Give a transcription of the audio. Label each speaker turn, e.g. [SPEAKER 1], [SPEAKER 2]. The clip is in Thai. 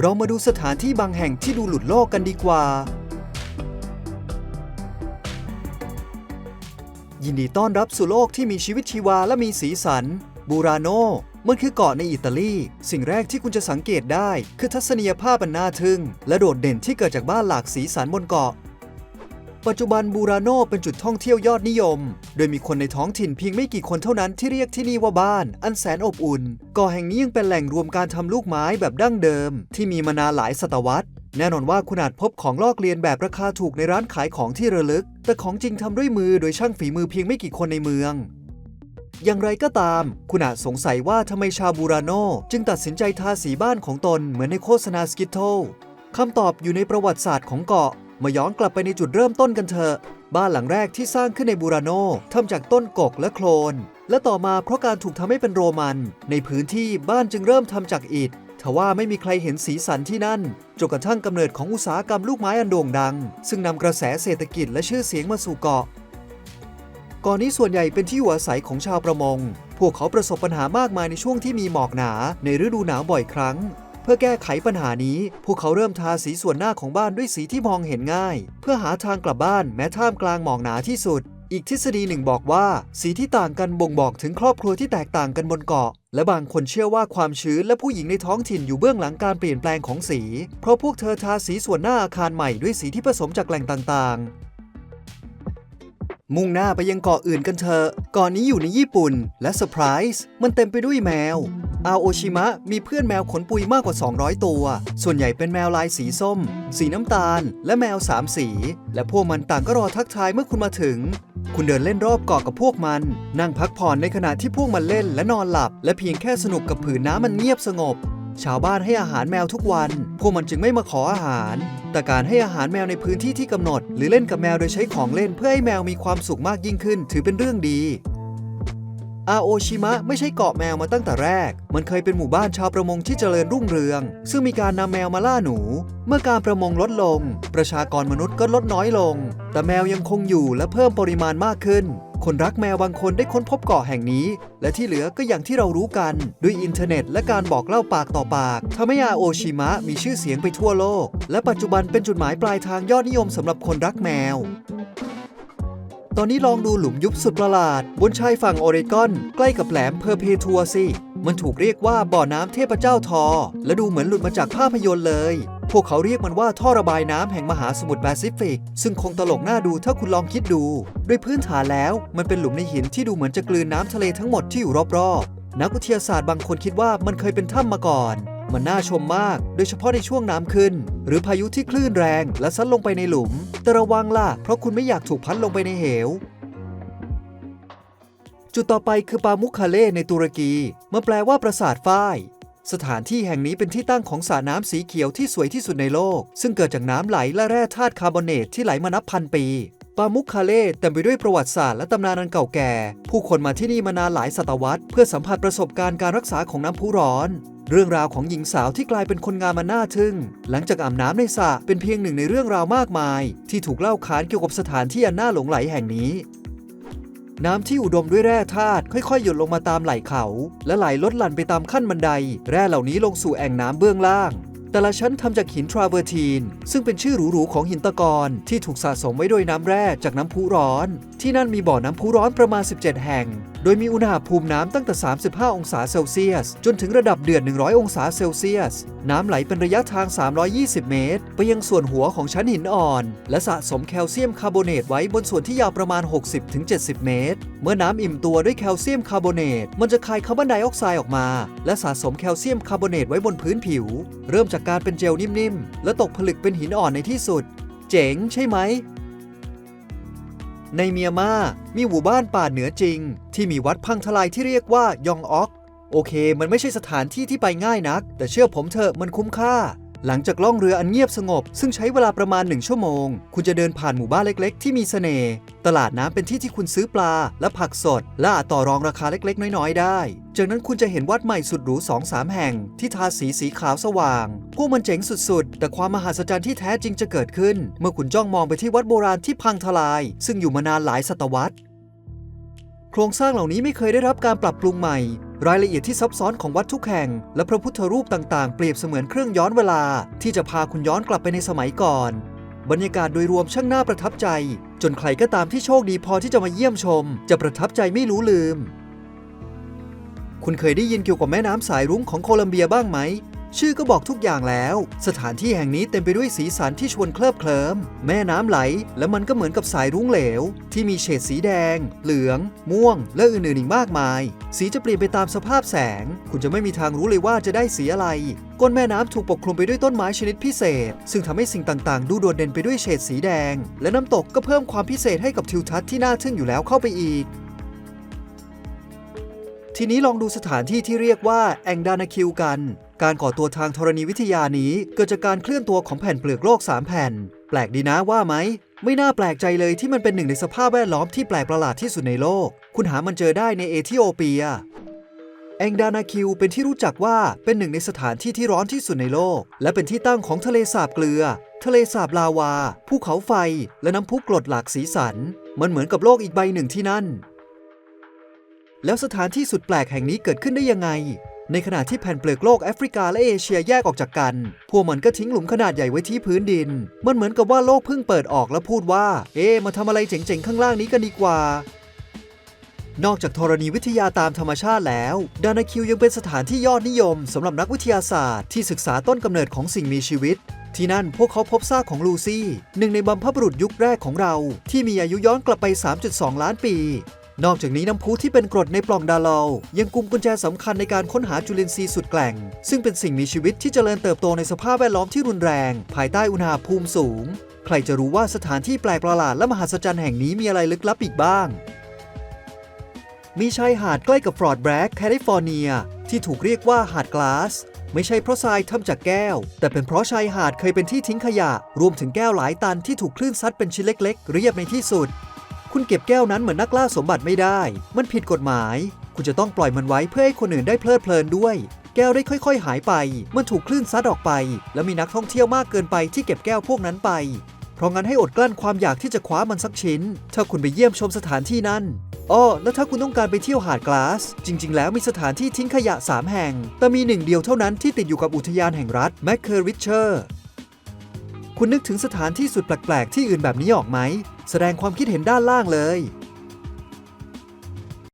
[SPEAKER 1] เรามาดูสถานที่บางแห่งที่ดูหลุดโลกกันดีกว่า ยินดีต้อนรับสู่โลกที่มีชีวิตชีวาและมีสีสัน บูราโนมันคือเกาะในอิตาลี สิ่งแรกที่คุณจะสังเกตได้ คือทัศนียภาพอันน่าทึ่ง และโดดเด่นที่เกิดจากบ้านหลากสีสันบนเกาะ ปัจจุบันบูราโนเป็นจุดท่องเที่ยวยอดนิยม โดยมีคนในท้องถิ่นเพียงไม่กี่คนเท่านั้นที่เรียกที่นี่ว่าบ้าน อันแสนอบอุ่นเกาะแห่งนี้ยังเป็นแหล่งรวมการทำลูกไม้แบบดั้งเดิม ที่มีมานานหลายศตวรรษ แน่นอนว่าคุณอาจพบของลอกเลียนแบบราคาถูกในร้านขายของที่ระลึก แต่ของจริงทำด้วยมือโดยช่างฝีมือเพียงไม่กี่คนในเมืองอย่างไรก็ตาม คุณอาจสงสัยว่าทำไมชาวบูราโนจึงตัดสินใจทาสีบ้านของตนเหมือนในโฆษณาสกิทโตคำตอบอยู่ในประวัติศาสตร์ของเกาะ มาย้อนกลับไปในจุดเริ่มต้นกันเถอะ บ้านหลังแรกที่สร้างขึ้นในบูราโนทำจากต้นกกและโคลน และต่อมาเพราะการถูกทำให้เป็นโรมัน ในพื้นที่บ้านจึงเริ่มทำจากอิฐทว่าไม่มีใครเห็นสีสันที่นั่นจนกระทั่งกำเนิดของอุตสาหกรรมลูกไม้อันโด่งดัง ซึ่งนำกระแสเศรษฐกิจและชื่อเสียงมาสู่เกาะก่อนนี้ส่วนใหญ่เป็นที่อยู่อาศัยของชาวประมง พวกเขาประสบปัญหามากมายในช่วงที่มีหมอกหนาในฤดูหนาวบ่อยครั้ง เพื่อแก้ไขปัญหานี้ พวกเขาเริ่มทาสีส่วนหน้าของบ้านด้วยสีที่มองเห็นง่าย เพื่อหาทางกลับบ้านแม้ท่ามกลางหมอกหนาที่สุด อีกทฤษฎีหนึ่งบอกว่า สีที่ต่างกันบ่งบอกถึงครอบครัวที่แตกต่างกันบนเกาะ และบางคนเชื่อว่าความชื้นและผู้หญิงในท้องถิ่นอยู่เบื้องหลังการเปลี่ยนแปลงของสี เพราะพวกเธอทาสีส่วนหน้าอาคารใหม่ด้วยสีที่ผสมจากแหล่งต่างๆ มุ่งหน้าไปยังเกาะอื่นกันเถอะเกาะนี้อยู่ในญี่ปุ่น และเซอร์ไพรส์มันเต็มไปด้วยแมว อาโอชิมะมีเพื่อนแมวขนปุยมากกว่า 200 ตัว ส่วนใหญ่เป็นแมวลายสีส้ม สีน้ำตาล และแมวสามสี และพวกมันต่างก็รอทักทายเมื่อคุณมาถึง คุณเดินเล่นรอบเกาะกับพวกมัน นั่งพักผ่อนในขณะที่พวกมันเล่นและนอนหลับ และเพียงแค่สนุกกับผืนน้ำมันเงียบสงบ ชาวบ้านให้อาหารแมวทุกวัน พวกมันจึงไม่มาขออาหาร แต่การให้อาหารแมวในพื้นที่ที่กำหนด หรือเล่นกับแมวโดยใช้ของเล่นเพื่อให้แมวมีความสุขมากยิ่งขึ้น ถือเป็นเรื่องดี อาโอชิมะไม่ใช่เกาะแมวมาตั้งแต่แรก มันเคยเป็นหมู่บ้านชาวประมงที่เจริญรุ่งเรือง ซึ่งมีการนำแมวมาล่าหนู เมื่อการประมงลดลง ประชากรมนุษย์ก็ลดน้อยลง แต่แมวยังคงอยู่และเพิ่มปริมาณมากขึ้น คนรักแมวบางคนได้ค้นพบเกาะแห่งนี้ และที่เหลือก็อย่างที่เรารู้กันด้วยอินเทอร์เน็ต และการบอกเล่าปากต่อปากทำให้อาโอชิมะมีชื่อเสียงไปทั่วโลก และปัจจุบันเป็นจุดหมายปลายทางยอดนิยมสำหรับคนรักแมว ตอนนี้ลองดูหลุมยุบสุดประหลาด บนชายฝั่งโอเรกอน ใกล้กับแหลมเพอร์เพทัวสิ มันถูกเรียกว่าบ่อน้ำเทพเจ้าทอ และดูเหมือนหลุดมาจากภาพยนตร์เลย พวกเขาเรียกมันว่าท่อระบายน้ำแห่งมหาสมุทรแปซิฟิก ซึ่งคงตลกน่าดูถ้าคุณลองคิดดูโดยพื้นฐานแล้ว มันเป็นหลุมในหินที่ดูเหมือนจะกลืนน้ำทะเลทั้งหมดที่อยู่รอบๆนักวิทยาศาสตร์บางคนคิดว่ามันเคยเป็นถ้ำมาก่อน มันน่าชมมาก โดยเฉพาะในช่วงน้ำขึ้น หรือพายุที่คลื่นแรงและซัดลงไปในหลุม แต่ระวังล่ะ เพราะคุณไม่อยากถูกพัดลงไปในเหว จุดต่อไปคือปามุคคาเล่ในตุรกีมันแปลว่าปราสาทฝ้ายสถานที่แห่งนี้เป็นที่ตั้งของสระน้ำสีเขียวที่สวยที่สุดในโลก ซึ่งเกิดจากน้ำไหลและแร่ธาตุคาร์บอเนตที่ไหลมานับพันปี ปามุคคาเล่เต็มไปด้วยประวัติศาสตร์และตำนานอันเก่าแก่ ผู้คนมาที่นี่มานานหลายศตวรรษ เพื่อสัมผัสประสบการณ์การรักษาของน้ำพุร้อน เรื่องราวของหญิงสาวที่กลายเป็นคนงามมันน่าทึ่ง หลังจากอาบน้ำในสระเป็นเพียงหนึ่งในเรื่องราวมากมาย ที่ถูกเล่าขานเกี่ยวกับสถานที่อันน่าหลงไหลแห่งนี้ น้ำที่อุดมด้วยแร่ธาตุค่อยๆ หยดลงมาตามไหล่เขา และไหลลดหลั่นไปตามขั้นบันได แร่เหล่านี้ลงสู่แอ่งน้ำเบื้องล่าง แต่ละชั้นทำจากหินทราเวอร์ทีน ซึ่งเป็นชื่อหรูๆของหินตะกอนที่ถูกสะสมไว้โดยน้ำแร่จากน้ำพุร้อน ที่นั่นมีบ่อน้ำพุร้อนประมาณ 17 แห่ง โดยมีอุณหภูมิน้ำตั้งแต่ 35 องศาเซลเซียส จนถึงระดับเดือด 100 องศาเซลเซียส น้ำไหลเป็นระยะทาง 320 เมตร ไปยังส่วนหัวของชั้นหินอ่อน และสะสมแคลเซียมคาร์บอเนตไว้บนส่วนที่ยาวประมาณ 60-70 เมตร เมื่อน้ำอิ่มตัวด้วยแคลเซียมคาร์บอเนตมันจะคายคาร์บอนไดออกไซด์ออกมา และสะสมแคลเซียมคาร์บอเนตไว้บนพื้นผิว เริ่มจากการเป็นเจลนิ่มๆ และตกผลึกเป็นหินอ่อนในที่สุด เจ๋งใช่ไหม ในเมียนมามีหมู่บ้านป่าเหนือจริง ที่มีวัดพังทลายที่เรียกว่ายองออก โอเค มันไม่ใช่สถานที่ที่ไปง่ายนัก แต่เชื่อผมเถอะมันคุ้มค่า หลังจากล่องเรืออันเงียบสงบ ซึ่งใช้เวลาประมาณหนึ่งชั่วโมง คุณจะเดินผ่านหมู่บ้านเล็กๆ ที่มีเสน่ห์ตลาดน้ำเป็นที่ที่คุณซื้อปลา และผักสด และอาจต่อรองราคาเล็กๆ น้อยๆ ได้ จากนั้นคุณจะเห็นวัดใหม่สุดหรู2-3สามแห่ง ที่ทาสีสีขาวสว่าง พวกมันเจ๋งสุดๆ แต่ความมหัศจรรย์ที่แท้จริงจะเกิดขึ้น เมื่อคุณจ้องมองไปที่วัดโบราณที่พังทลาย ซึ่งอยู่มานานหลายศตวรรษ โครงสร้างเหล่านี้ไม่เคยได้รับการปรับปรุงใหม่ รายละเอียดที่ซับซ้อนของวัดทุกแห่ง และพระพุทธรูปต่างๆ เปรียบเสมือนเครื่องย้อนเวลา ที่จะพาคุณย้อนกลับไปในสมัยก่อน บรรยากาศโดยรวมช่างน่าประทับใจ จนใครก็ตามที่โชคดีพอที่จะมาเยี่ยมชม จะประทับใจไม่รู้ลืม คุณเคยได้ยินเกี่ยวกับแม่น้ำสายรุ้งของโคลัมเบียบ้างไหม ชื่อก็บอกทุกอย่างแล้ว สถานที่แห่งนี้เต็มไปด้วยสีสันที่ชวนเคลิบเคลิ้ม แม่น้ำไหล และมันก็เหมือนกับสายรุ้งเหลว ที่มีเฉดสีแดง เหลือง ม่วง และอื่นๆอีกมากมาย สีจะเปลี่ยนไปตามสภาพแสง คุณจะไม่มีทางรู้เลยว่าจะได้สีอะไร ก้นแม่น้ำถูกปกคลุมไปด้วยต้นไม้ชนิดพิเศษ ซึ่งทำให้สิ่งต่างๆ ดูโดดเด่นไปด้วยเฉดสีแดง และน้ำตกก็เพิ่มความพิเศษให้กับทิวทัศน์ที่น่าทึ่งอยู่แล้วเข้าไปอีกทีนี้ลองดูสถานที่ที่เรียกว่าแองดานาคิวกัน การก่อตัวทางธรณีวิทยานี้เกิดจากการเคลื่อนตัวของแผ่นเปลือกโลก 3 แผ่น แปลกดีนะว่าไหม ไม่น่าแปลกใจเลยที่มันเป็นหนึ่งในสภาพแวดล้อมที่แปลกประหลาดที่สุดในโลก คุณหามันเจอได้ในเอธิโอเปีย แองดานาคิวเป็นที่รู้จักว่าเป็นหนึ่งในสถานที่ที่ร้อนที่สุดในโลก และเป็นที่ตั้งของทะเลสาบเกลือ ทะเลสาบลาวา ภูเขาไฟ และน้ำพุกรดหลากสีสัน มันเหมือนกับโลกอีกใบหนึ่งที่นั่น แล้วสถานที่สุดแปลกแห่งนี้เกิดขึ้นได้ยังไง ในขณะที่แผ่นเปลือกโลกแอฟริกาและเอเชียแยกออกจากกัน พวกมันก็ทิ้งหลุมขนาดใหญ่ไว้ที่พื้นดิน มันเหมือนกับว่าโลกเพิ่งเปิดออกแล้วพูดว่า เอ๊มาทำอะไรเจ๋งๆ ข้างล่างนี้กันดีกว่า นอกจากธรณีวิทยาตามธรรมชาติแล้ว ดานาคิวยังเป็นสถานที่ยอดนิยมสำหรับนักวิทยาศาสตร์ที่ศึกษาต้นกำเนิดของสิ่งมีชีวิต ที่นั่นพวกเขาพบซากของลูซี่หนึ่งในบัมพบุรุษยุคแรกของเรา ที่มีอายุย้อนกลับไป 3.2 ล้านปี นอกจากนี้น้ำพุที่เป็นกรดในปล่องดาลอลยังกุมกุญแจสำคัญในการค้นหาจุลินทรีย์สุดแกร่ง ซึ่งเป็นสิ่งมีชีวิตที่เจริญเติบโตในสภาพแวดล้อมที่รุนแรง ภายใต้อุณหภูมิสูง ใครจะรู้ว่าสถานที่แปลกประหลาดและมหัศจรรย์แห่งนี้มีอะไรลึกลับอีกบ้าง มีชายหาดใกล้กับฟรอดแบร็กแคลิฟอร์เนีย ที่ถูกเรียกว่าหาดกลาสไม่ใช่เพราะทรายทำจากแก้ว แต่เป็นเพราะชายหาดเคยเป็นที่ทิ้งขยะ รวมถึงแก้วหลายตันที่ถูกคลื่นซัดเป็นชิ้นเล็ก ๆ เรียบในที่สุด คุณเก็บแก้วนั้นเหมือนนักล่าสมบัติไม่ได้ มันผิดกฎหมาย คุณจะต้องปล่อยมันไว้เพื่อให้คนอื่นได้เพลิดเพลินด้วย แก้วได้ค่อย ๆ หายไป มันถูกคลื่นซัดออกไป และมีนักท่องเที่ยวมากเกินไปที่เก็บแก้วพวกนั้นไป เพราะงั้นให้อดกลั้นความอยากที่จะคว้ามันสักชิ้น ถ้าคุณไปเยี่ยมชมสถานที่นั้นอ้อแล้วถ้าคุณต้องการไปเที่ยวหาดกลาส จริง ๆ แล้วมีสถานที่ทิ้งขยะ 3 แห่ง แต่มีหนึ่งเดียวเท่านั้นที่ติดอยู่กับอุทยานแห่งรัฐแมคเคอริชเชอร์ คุณนึกถึงสถานที่สุดแปลก ๆ ที่อื่นแบบนี้ออกไหม แสดงความคิดเห็นด้านล่างเลย